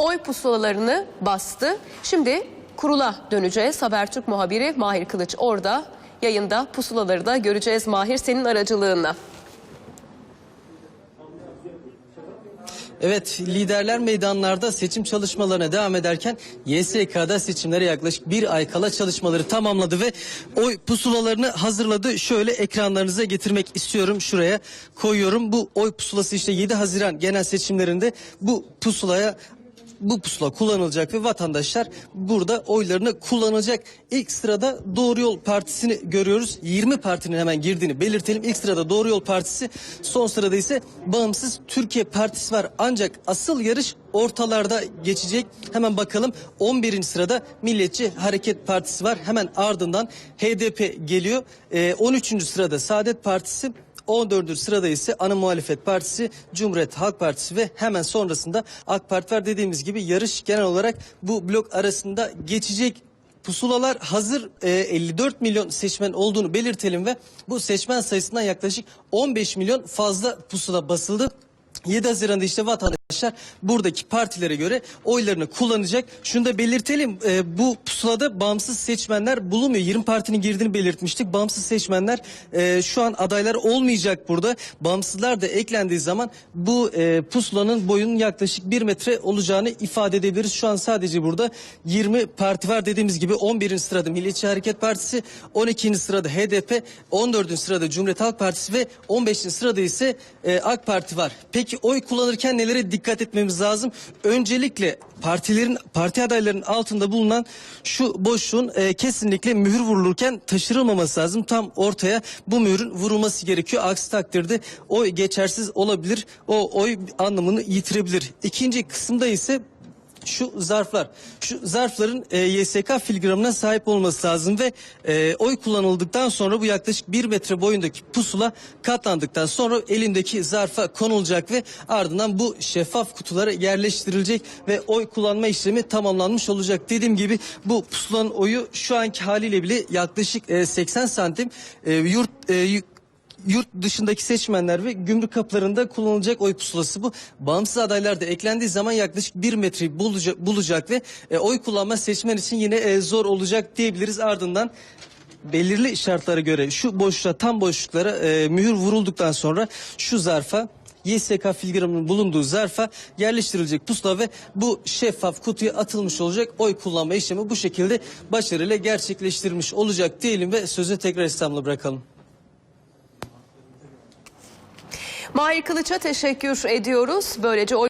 oy pusulalarını bastı. Şimdi kurula döneceğiz. Habertürk muhabiri Mahir Kılıç orada. Yayında pusulaları da göreceğiz Mahir senin aracılığınla. Evet liderler meydanlarda seçim çalışmalarına devam ederken YSK'da seçimlere yaklaşık bir ay kala çalışmaları tamamladı ve oy pusulalarını hazırladı. Şöyle ekranlarınıza getirmek istiyorum şuraya koyuyorum. Bu oy pusulası işte 7 Haziran genel seçimlerinde bu pusulaya bu pusula kullanılacak ve vatandaşlar burada oylarını kullanacak. İlk sırada Doğru Yol Partisi'ni görüyoruz. 20 partinin hemen girdiğini belirtelim. İlk sırada Doğru Yol Partisi, son sırada ise Bağımsız Türkiye Partisi var. Ancak asıl yarış ortalarda geçecek. Hemen bakalım 11. sırada Milliyetçi Hareket Partisi var. Hemen ardından HDP geliyor. Ee, 13. sırada Saadet Partisi 14. sırada ise ana muhalefet partisi Cumhuriyet Halk Partisi ve hemen sonrasında AK Parti var dediğimiz gibi yarış genel olarak bu blok arasında geçecek. Pusulalar hazır e, 54 milyon seçmen olduğunu belirtelim ve bu seçmen sayısından yaklaşık 15 milyon fazla pusula basıldı. 7 Haziran'da işte vatandaşlar buradaki partilere göre oylarını kullanacak. Şunu da belirtelim e, bu pusulada bağımsız seçmenler bulunmuyor. 20 partinin girdiğini belirtmiştik. Bağımsız seçmenler e, şu an adaylar olmayacak burada. Bağımsızlar da eklendiği zaman bu e, pusulanın boyunun yaklaşık 1 metre olacağını ifade edebiliriz. Şu an sadece burada 20 parti var dediğimiz gibi 11. sırada Milliyetçi Hareket Partisi, 12. sırada HDP, 14. sırada Cumhuriyet Halk Partisi ve 15. sırada ise e, AK Parti var. Peki oy kullanırken nelere dikkat etmemiz lazım? Öncelikle partilerin parti adaylarının altında bulunan şu boşluğun e, kesinlikle mühür vurulurken taşırılmaması lazım. Tam ortaya bu mühürün vurulması gerekiyor. Aksi takdirde oy geçersiz olabilir. O oy anlamını yitirebilir. İkinci kısımda ise şu zarflar, şu zarfların e, YSK filigramına sahip olması lazım ve e, oy kullanıldıktan sonra bu yaklaşık bir metre boyundaki pusula katlandıktan sonra elindeki zarfa konulacak ve ardından bu şeffaf kutulara yerleştirilecek ve oy kullanma işlemi tamamlanmış olacak. Dediğim gibi bu pusulanın oyu şu anki haliyle bile yaklaşık e, 80 santim e, yurt e, yurt dışındaki seçmenler ve gümrük kapılarında kullanılacak oy pusulası bu. Bağımsız adaylar da eklendiği zaman yaklaşık bir metreyi bulacak, bulacak ve e, oy kullanma seçmen için yine e, zor olacak diyebiliriz. Ardından belirli şartlara göre şu boşluğa tam boşluklara e, mühür vurulduktan sonra şu zarfa YSK filigramının bulunduğu zarfa yerleştirilecek pusula ve bu şeffaf kutuya atılmış olacak oy kullanma işlemi bu şekilde başarıyla gerçekleştirilmiş olacak diyelim ve sözü tekrar İstanbul'a bırakalım. Mahir Kılıç'a teşekkür ediyoruz. Böylece oy